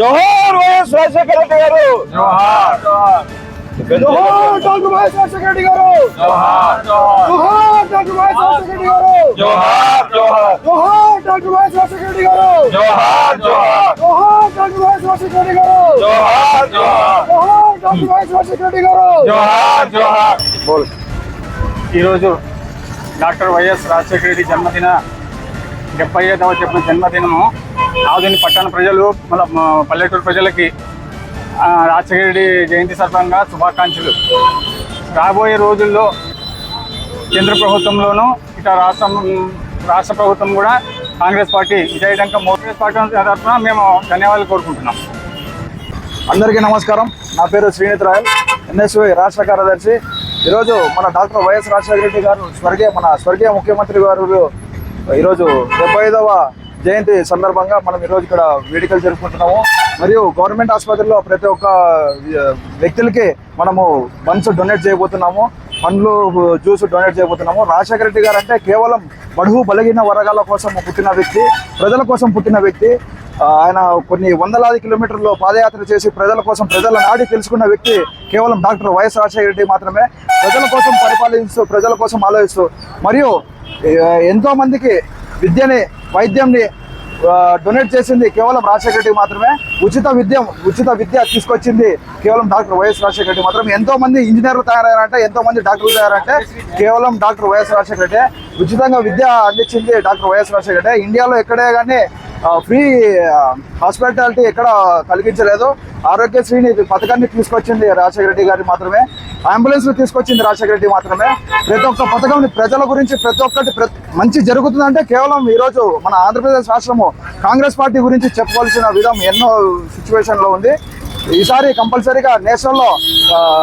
जोहर वैस राजशेखर रेड्डी गारु जोहर। जोहर डॉक्टर वैस राजशेखर रेड्डी गारु जोहर। जोहर डॉक्टर वैस राजशेखर रेड्डी गारु जोहर। जोहर। जोहर डॉक्टर वैस राजशेखर रेड्डी गारु जोहर। जोहर। जोहर डॉक्टर वैस राजशेखर रेड्डी गारु जोहर। जोहर। जोहर डॉक्टर वैस राजशेखर रेड्डी गारु जोहर। जोहर। बोल। ई रोज डॉक्टर वैस राजशेखर रेड्डी जन्मदिन డెబ్బై ఐదవ చెప్పిన జన్మదినము. ఆధుని పట్టణ ప్రజలు మన పల్లెటూరు ప్రజలకి ఆ, జయంతి సందర్భంగా శుభాకాంక్షలు. రాబోయే రోజుల్లో కేంద్ర ప్రభుత్వంలోనూ ఇక రాష్ట్రం రాష్ట్ర ప్రభుత్వం కూడా కాంగ్రెస్ పార్టీ విజయడంక మోదీ పార్టీ తరఫున మేము ధన్యవాదాలు కోరుకుంటున్నాం. అందరికీ నమస్కారం. నా పేరు శ్రీనిత్ రాయల్ ఎన్ఎస్వై రాష్ట్ర కార్యదర్శి. ఈరోజు మన డాక్టర్ వైఎస్ రాజశేఖర రెడ్డి గారు స్వర్గీయ మన స్వర్గీయ ముఖ్యమంత్రి గారు ఈరోజు డెబ్బై ఐదవ జయంతి సందర్భంగా మనం ఈరోజు ఇక్కడ వేడుకలు జరుపుకుంటున్నాము. మరియు గవర్నమెంట్ ఆసుపత్రిలో ప్రతి ఒక్క వ్యక్తులకి మనము బన్స్ డొనేట్ చేయబోతున్నాము. పండ్లు జ్యూస్ డొనేట్ చేయబోతున్నాము. రాజశేఖర రెడ్డి గారు అంటే కేవలం బడుగు బలగిన వర్గాల కోసం పుట్టిన వ్యక్తి ప్రజల కోసం పుట్టిన వ్యక్తి ఆయన కొన్ని వందలాది కిలోమీటర్లు పాదయాత్ర చేసి ప్రజల కోసం ప్రజల నాడి తెలుసుకున్న వ్యక్తి కేవలం డాక్టర్ వైఎస్ రాజశేఖర రెడ్డి మాత్రమే. ప్రజల కోసం పరిపాలిస్తూ ప్రజల కోసం ఆలోచిస్తూ మరియు ఎంతో మందికి విద్యని వైద్యంని డొనేట్ చేసింది కేవలం రాజశేఖర రెడ్డి మాత్రమే. ఉచిత విద్య ఉచిత విద్య తీసుకొచ్చింది కేవలం డాక్టర్ వైఎస్ రాజశేఖర రెడ్డి మాత్రమే ఎంతో మంది ఇంజనీర్లు తయారయ్యారంటే ఎంతో మంది డాక్టర్లు తయారంటే కేవలం డాక్టర్ వైఎస్ రాజశేఖర రెడ్డి. ఉచితంగా విద్య అందించింది డాక్టర్ వైఎస్ రాజశేఖర రెడ్డి. ఇండియాలో ఎక్కడే కానీ ఫ్రీ హాస్పిటాలిటీ ఎక్కడ కలిగించలేదు. ఆరోగ్యశ్రీని పథకాన్ని తీసుకొచ్చింది రాజశేఖర రెడ్డి గారి మాత్రమే. అంబులెన్స్ తీసుకొచ్చింది రాజశేఖర రెడ్డి మాత్రమే. ప్రతి ఒక్క పథకం ప్రజల గురించి ప్రతి ఒక్కటి ప్రతి మంచి జరుగుతుందంటే కేవలం ఈరోజు మన ఆంధ్రప్రదేశ్ రాష్ట్రము కాంగ్రెస్ పార్టీ గురించి చెప్పవలసిన విధం ఎన్నో సిచ్యువేషన్లో ఉంది. ఈసారి కంపల్సరీగా నేషనల్లో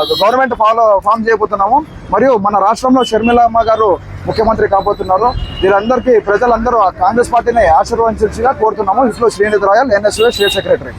గవర్నమెంట్ ఫాలో ఫామ్ చేయబోతున్నాము. మరియు మన రాష్ట్రంలో షర్మిలమ్మ గారు ముఖ్యమంత్రి కాబోతున్నారు. వీరందరికీ ప్రజలందరూ కాంగ్రెస్ పార్టీని ఆశీర్వదించాల్సిగా కోరుతున్నాము. ఇట్లో Srinidhi Rayal NSA state secretary